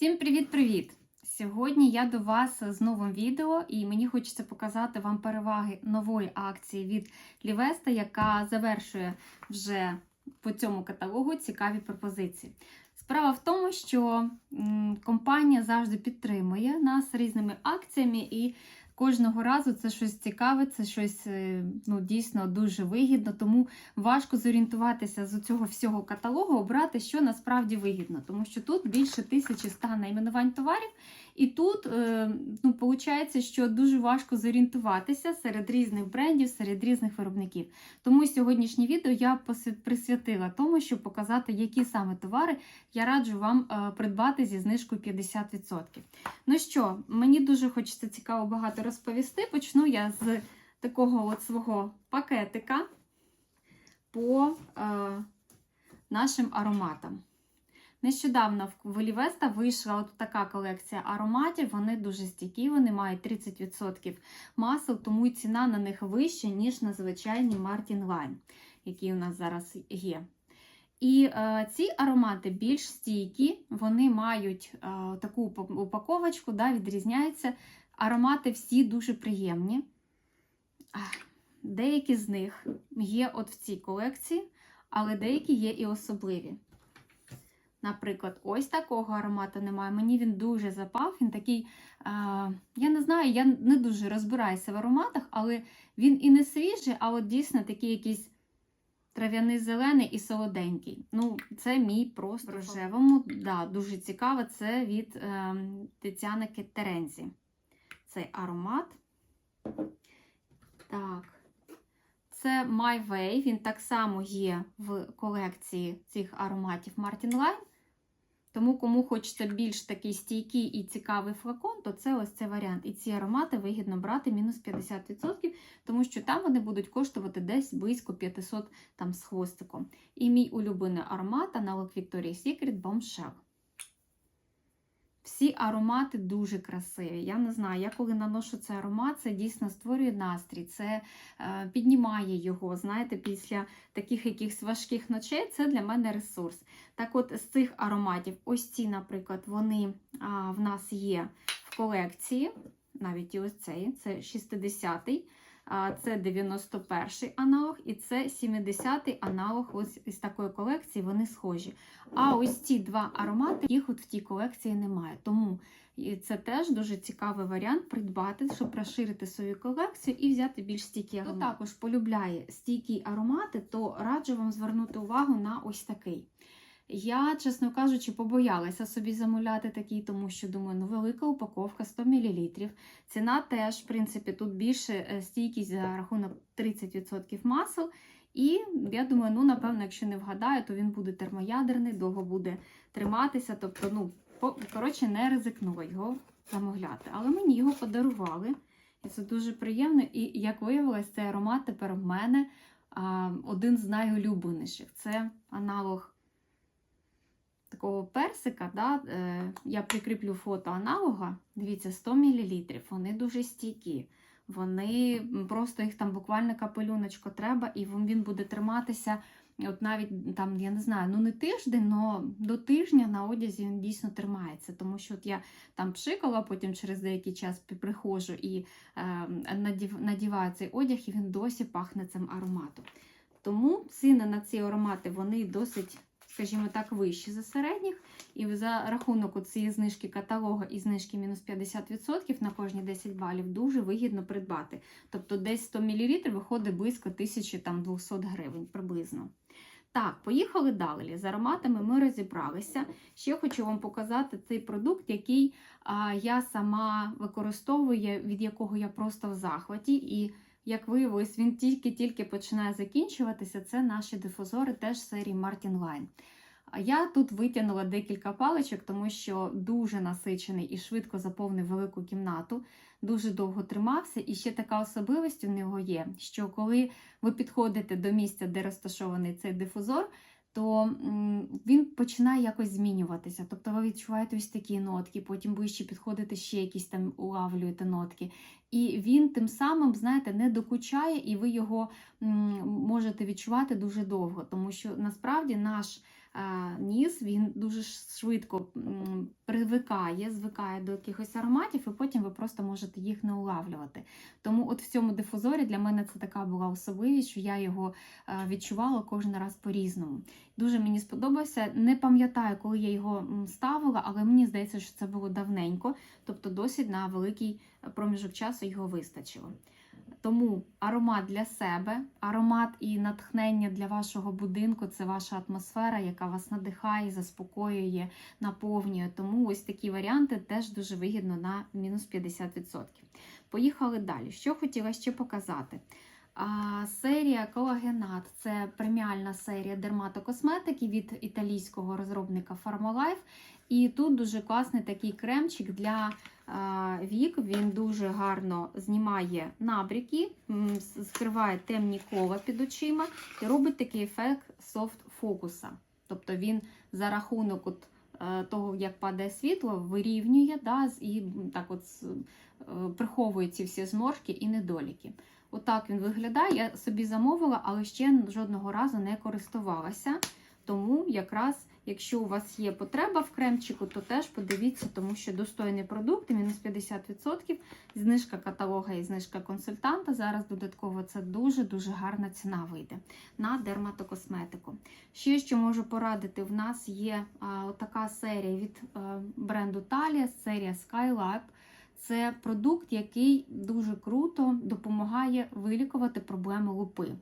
Всім привіт-привіт! Сьогодні я до вас з новим відео, і мені хочеться показати вам переваги нової акції від Лівеста, яка завершує вже по цьому каталогу цікаві пропозиції. Справа в тому, що компанія завжди підтримує нас різними акціями, і кожного разу це щось цікаве, це щось е, ну, дійсно дуже вигідно, тому важко зорієнтуватися з цього всього каталогу, обрати, що насправді вигідно, тому що тут більше 1100 найменувань товарів, і тут е, ну, виходить, що дуже важко зорієнтуватися серед різних брендів, серед різних виробників. Тому сьогоднішнє відео я присвятила тому, щоб показати, які саме товари я раджу вам е, придбати зі знижкою 50%. Ну що, мені дуже хочеться цікаво багато розповісти. Почну я з такого от свого пакетика по е, нашим ароматам. Нещодавно в Олівеста вийшла от така колекція ароматів. Вони дуже стійкі, вони мають 30% масел, тому і ціна на них вища, ніж на звичайні Martin Line, які у нас зараз є. І е, ці аромати більш стійкі, вони мають е, таку упаковочку, да, відрізняються. Аромати всі дуже приємні. Деякі з них є от в цій колекції, але деякі є і особливі. Наприклад, ось такого аромату немає. Мені він дуже запав. Він такий, а, я не знаю, я не дуже розбираюся в ароматах, але він і не свіжий, а от дійсно такий якийсь трав'яний зелений і солоденький. Ну, це мій просто в рожевому. Да, дуже цікаво. Це від е, Тетяни Кеттерензі. Цей аромат. Так. Це My Way, він так само є в колекції цих ароматів Martin Line. Тому, кому хочеться більш такий стійкий і цікавий флакон, то це ось цей варіант. І ці аромати вигідно брати мінус 50%, тому що там вони будуть коштувати десь близько 500 там, з хвостиком. І мій улюблений аромат аналог Victoria's Secret Bombshell. Всі аромати дуже красиві. Я не знаю, я коли наношу цей аромат, це дійсно створює настрій, це е, піднімає його. Знаєте, після таких якихось важких ночей це для мене ресурс. Так от, з цих ароматів, ось ці, наприклад, вони а, в нас є в колекції. Навіть і ось цей, це 60-й, а, це 91-й аналог, і це 70-й аналог ось із такої колекції, вони схожі. А ось ці два аромати, їх от в тій колекції немає. Тому це теж дуже цікавий варіант придбати, щоб розширити свою колекцію і взяти більш стійкі аромати. Хто також полюбляє стійкі аромати, то раджу вам звернути увагу на ось такий. Я, чесно кажучи, побоялася собі замовляти такий, тому що думаю, ну велика упаковка 100 мл. Ціна теж, в принципі, тут більше е, стійкість за рахунок 30% масел. І я думаю, ну, напевно, якщо не вгадаю, то він буде термоядерний, довго буде триматися. Тобто, ну, по- коротше, не ризикнула його замовляти. Але мені його подарували. І це дуже приємно. І як виявилось, цей аромат тепер в мене а, один з найулюбленіших. Це аналог такого персика. Да? Е, я прикріплю фото аналога. Дивіться, 100 мл. Вони дуже стійкі. Вони просто їх там буквально капелюночко треба, і він буде триматися. От навіть там, я не знаю, ну не тиждень, але до тижня на одязі він дійсно тримається. Тому що от я там пшикала, потім через деякий час приходжу і е, надів, надіваю цей одяг, і він досі пахне цим ароматом. Тому ціни на ці аромати вони досить, скажімо так, вищі за середніх. І за рахунок цієї знижки каталога і знижки мінус 50% на кожні 10 балів дуже вигідно придбати. Тобто десь 100 мл виходить близько 1200 гривень приблизно. Так, поїхали далі. З ароматами ми розібралися. Ще хочу вам показати цей продукт, який а, я сама використовую, від якого я просто в захваті. І як виявилось, він тільки-тільки починає закінчуватися. Це наші дифузори теж серії Martin Line. Я тут витягнула декілька паличок, тому що дуже насичений і швидко заповнив велику кімнату, дуже довго тримався. І ще така особливість у нього є, що коли ви підходите до місця, де розташований цей дифузор, то він починає якось змінюватися. Тобто ви відчуваєте ось такі нотки, потім ближче підходите ще якісь там улавлюєте нотки. І він тим самим, знаєте, не докучає, і ви його можете відчувати дуже довго, тому що насправді наш ніс, він дуже швидко привикає, звикає до якихось ароматів, і потім ви просто можете їх не улавлювати. Тому от в цьому дифузорі для мене це така була особливість, що я його е, відчувала кожен раз по-різному. Дуже мені сподобався. Не пам'ятаю, коли я його ставила, але мені здається, що це було давненько, тобто досить на великий проміжок часу його вистачило. Тому аромат для себе, аромат і натхнення для вашого будинку це ваша атмосфера, яка вас надихає, заспокоює, наповнює. Тому ось такі варіанти теж дуже вигідно на мінус 50%. Поїхали далі. Що хотіла ще показати? А, серія Колагенат це преміальна серія дерматокосметики від італійського розробника Pharmalife. І тут дуже класний такий кремчик для вік. Він дуже гарно знімає с- скриває темні кола під очима і робить такий ефект софт-фокуса. Тобто він за рахунок от, е, того, як падає світло, вирівнює да, і так от е, приховує ці всі зморшки і недоліки. Отак він виглядає. Я собі замовила, але ще жодного разу не користувалася. Тому якраз, якщо у вас є потреба в кремчику, то теж подивіться, тому що достойний продукт, мінус 50%, знижка каталога і знижка консультанта. Зараз додатково це дуже-дуже гарна ціна вийде на дерматокосметику. Ще що можу порадити, в нас є а, така серія від а, бренду Talia, серія Skylab. Це продукт, який дуже круто допомагає вилікувати проблеми лупи.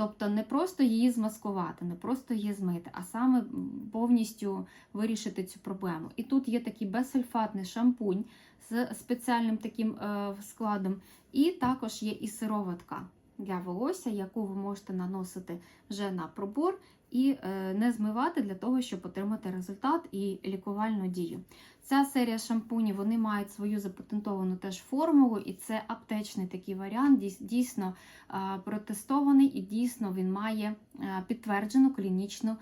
Тобто не просто її змаскувати, не просто її змити, а саме повністю вирішити цю проблему. І тут є такий безсульфатний шампунь з спеціальним таким е, складом, і також є і сироватка для волосся, яку ви можете наносити вже на пробор і е, не змивати для того, щоб отримати результат і лікувальну дію. Ця серія шампунів вони мають свою запатентовану теж формулу, і це аптечний такий варіант, дійсно е, протестований і дійсно він має е, підтверджену клінічну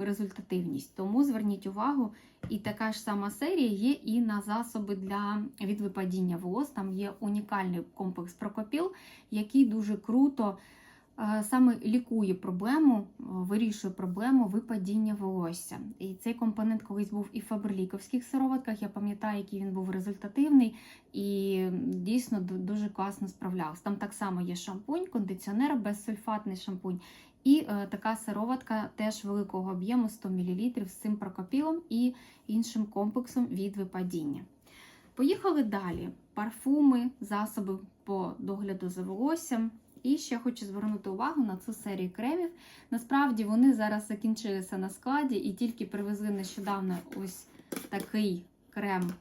результативність. Тому зверніть увагу, і така ж сама серія є і на засоби для від випадіння волос. Там є унікальний комплекс Прокопіл, який дуже круто саме лікує проблему, вирішує проблему випадіння волосся. І цей компонент колись був і в фаберліковських сироватках. Я пам'ятаю, який він був результативний і дійсно дуже класно справлявся. Там так само є шампунь, кондиціонер, безсульфатний шампунь. І е, така сироватка теж великого об'єму 100 мл з цим прокопілом і іншим комплексом від випадіння. Поїхали далі. Парфуми, засоби по догляду за волоссям. І ще хочу звернути увагу на цю серію кремів. Насправді вони зараз закінчилися на складі і тільки привезли нещодавно ось такий крем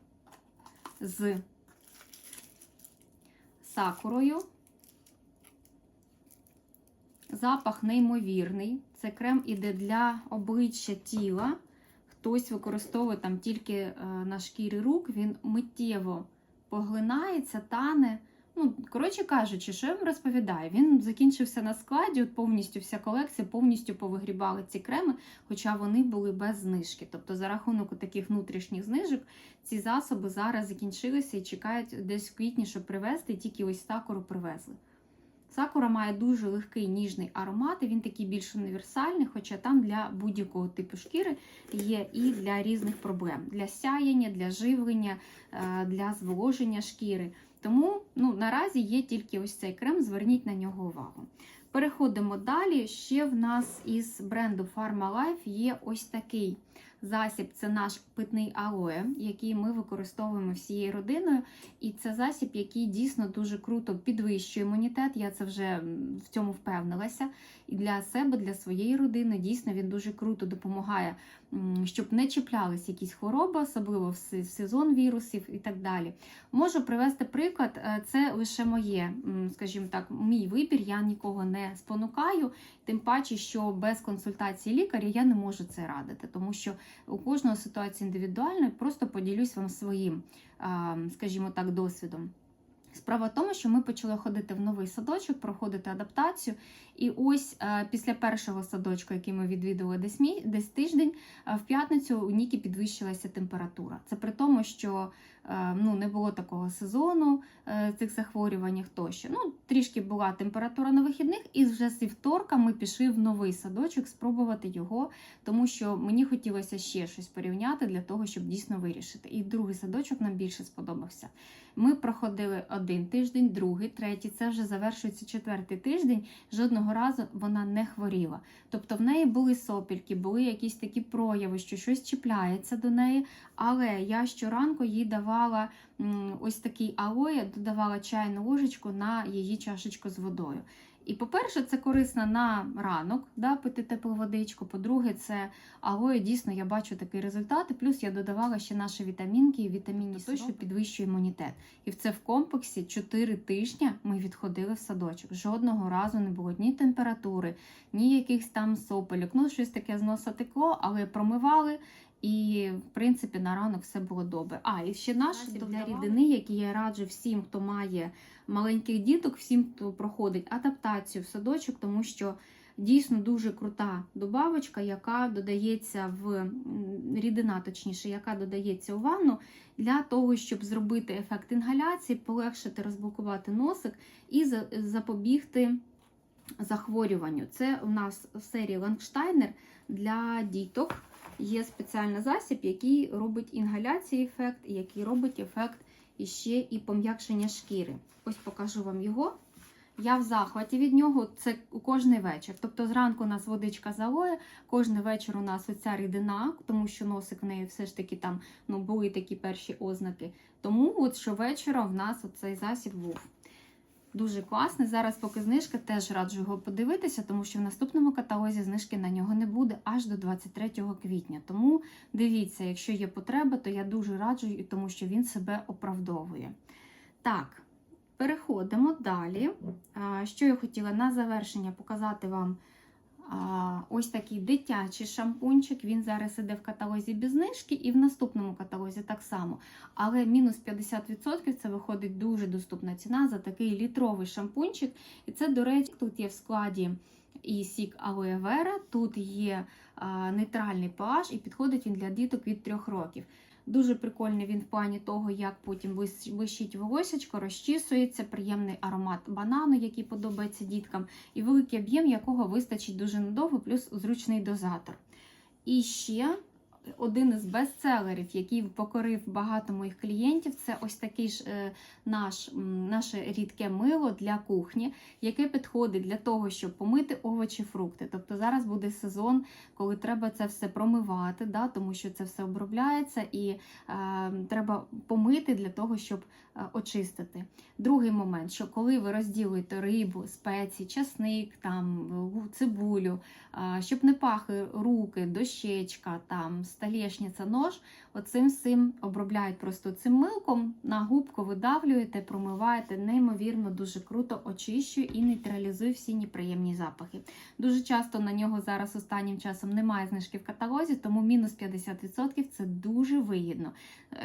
з сакурою. Запах неймовірний. Це крем іде для обличчя тіла. Хтось використовує там тільки е, на шкірі рук, він миттєво поглинається, тане. Ну, коротше кажучи, що я вам розповідаю, він закінчився на складі, от повністю вся колекція, повністю повигрібали ці креми, хоча вони були без знижки. Тобто, за рахунок таких внутрішніх знижок, ці засоби зараз закінчилися і чекають десь в квітні, щоб привезти, і тільки ось сакуру привезли. Сакура має дуже легкий ніжний аромат, і він такий більш універсальний, хоча там для будь-якого типу шкіри є і для різних проблем: для сяєння, для живлення, е, для зволоження шкіри. Тому ну, наразі є тільки ось цей крем, зверніть на нього увагу. Переходимо далі. Ще в нас із бренду Pharmalife є ось такий засіб це наш питний алоє, який ми використовуємо всією родиною. І це засіб, який дійсно дуже круто підвищує імунітет. Я це вже в цьому впевнилася. І для себе, для своєї родини, дійсно він дуже круто допомагає, щоб не чіплялись якісь хвороби, особливо в сезон вірусів і так далі. Можу привести приклад, е, це лише моє, скажімо так, мій вибір. Я нікого не спонукаю, тим паче, що без консультації лікаря я не можу це радити, тому що у кожного ситуація індивідуальна. Просто поділюсь вам своїм, скажімо так, досвідом. Справа в тому, що ми почали ходити в новий садочок, проходити адаптацію. І ось після першого садочку, який ми відвідували десь, мій, десь тиждень, в п'ятницю у Нікі підвищилася температура. Це при тому, що ну, не було такого сезону е, цих захворювань тощо. Ну, трішки була температура на вихідних, і вже з вівторка ми пішли в новий садочок спробувати його, тому що мені хотілося ще щось порівняти для того, щоб дійсно вирішити. І другий садочок нам більше сподобався. Ми проходили один тиждень, другий, третій. Це вже завершується четвертий тиждень. Жодного разу вона не хворіла. Тобто в неї були сопільки, були якісь такі прояви, що щось чіпляється до неї. Але я щоранку їй давала м, ось такий алоє, додавала чайну ложечку на її чашечку з водою. І, по-перше, це корисно на ранок, да, пити теплу водичку. По-друге, це алоє, дійсно, я бачу такий результат. Плюс я додавала ще наші вітамінки і вітамінні Сок, що підвищує імунітет. І в це в комплексі 4 тижні ми відходили в садочок. Жодного разу не було ні температури, ні якихось там сопельок. Ну, щось таке з носа текло, але промивали. І, в принципі, на ранок все було добре. А, і ще наш для рідини, який я раджу всім, хто має маленьких діток, всім, хто проходить адаптацію в садочок, тому що дійсно дуже крута добавочка, яка додається в рідина, точніше, яка додається у ванну для того, щоб зробити ефект інгаляції, полегшити, розблокувати носик і запобігти захворюванню. Це у нас в серії Лангштайнер для діток. Є спеціальний засіб, який робить інгаляції ефект, який робить ефект іще і пом'якшення шкіри. Ось покажу вам його. Я в захваті від нього це кожний вечір. Тобто зранку у нас водичка залоє, кожний вечір у нас оця рідина, тому що носик в неї все ж таки там ну, були такі перші ознаки. Тому от щовечора в нас оцей засіб був. Дуже класний. Зараз, поки знижка, теж раджу його подивитися, тому що в наступному каталозі знижки на нього не буде аж до 23 квітня. Тому дивіться, якщо є потреба, то я дуже раджу, тому що він себе оправдовує. Так, переходимо далі. Що я хотіла на завершення показати вам. Ось такий дитячий шампунчик. Він зараз іде в каталозі без знижки, і в наступному каталозі так само. Але мінус 50% це виходить дуже доступна ціна за такий літровий шампунчик. І це, до речі, тут є в складі і сік алоe вера, тут є нейтральний pH, і підходить він для діток від 3 років. Дуже прикольний він в плані того, як потім вищить волосечко, розчісується, приємний аромат банану, який подобається діткам, і великий об'єм, якого вистачить дуже надовго, плюс зручний дозатор. І ще один із бестселерів, який покорив багато моїх клієнтів, це ось такий ж е, наш, наше рідке мило для кухні, яке підходить для того, щоб помити овочі, фрукти. Тобто зараз буде сезон, коли треба це все промивати, да, тому що це все обробляється і е, треба помити для того, щоб очистити. Другий момент, що коли ви розділуєте рибу, спеції, часник, там, цибулю, е, щоб не пахли руки, дощечка, там, столешниця, нож, оцим всім обробляють просто цим милком, на губку видавлюєте, промиваєте, неймовірно, дуже круто очищує і нейтралізує всі неприємні запахи. Дуже часто на нього зараз останнім часом немає знижки в каталозі, тому мінус 50% це дуже вигідно.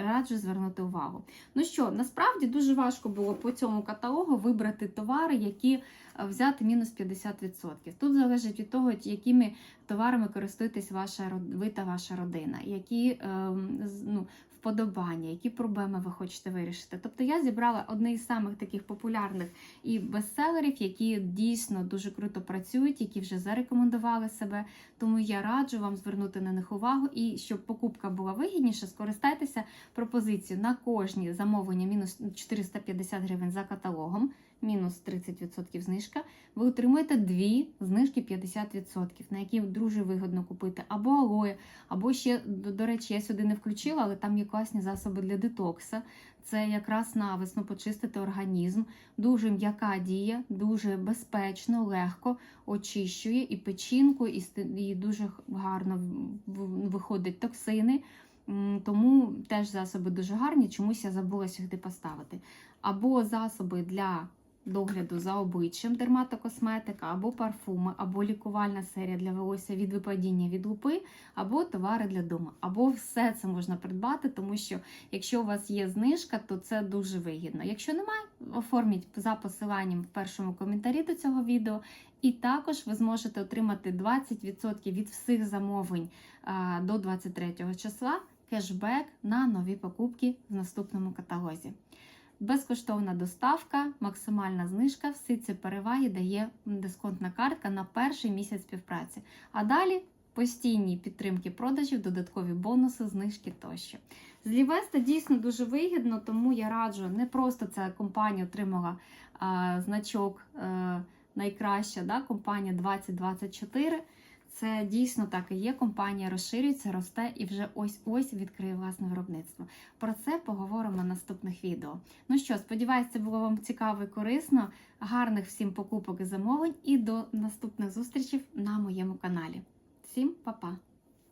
Раджу звернути увагу. Ну що, насправді дуже важко було по цьому каталогу вибрати товари, які взяти мінус 50%. Тут залежить від того, якими товарами користуєтесь ваша ви та ваша родина, які ем, ну, вподобання, які проблеми ви хочете вирішити. Тобто я зібрала одне із самих таких популярних і бестселерів, які дійсно дуже круто працюють, які вже зарекомендували себе. Тому я раджу вам звернути на них увагу. І щоб покупка була вигідніша, скористайтеся пропозицією на кожні замовлення мінус 450 гривень за каталогом. Мінус 30% знижка, ви отримуєте дві знижки 50%, на які дуже вигодно купити або алоє, або ще, до, речі, я сюди не включила, але там є класні засоби для детокса. Це якраз навесно почистити організм. Дуже м'яка дія, дуже безпечно, легко очищує і печінку, і, дуже гарно в- в- виходять токсини. Тому теж засоби дуже гарні, чомусь я забула сюди поставити. Або засоби для догляду за обличчям, дерматокосметика, або парфуми, або лікувальна серія для волосся від випадіння від лупи, або товари для дому. Або все це можна придбати, тому що якщо у вас є знижка, то це дуже вигідно. Якщо немає, оформіть за посиланням в першому коментарі до цього відео. І також ви зможете отримати 20% від всіх замовлень до 23 числа кешбек на нові покупки в наступному каталозі. Безкоштовна доставка, максимальна знижка, всі ці переваги дає дисконтна картка на перший місяць співпраці. А далі постійні підтримки продажів, додаткові бонуси, знижки тощо. З Лівеста дійсно дуже вигідно, тому я раджу не просто ця компанія отримала а, значок е, найкраща да, компанія 2024. Це дійсно так і є. Компанія розширюється, росте і вже ось-ось відкриє власне виробництво. Про це поговоримо в наступних відео. Ну що, сподіваюся, це було вам цікаво і корисно. Гарних всім покупок і замовлень, і до наступних зустрічей на моєму каналі. Всім па-па!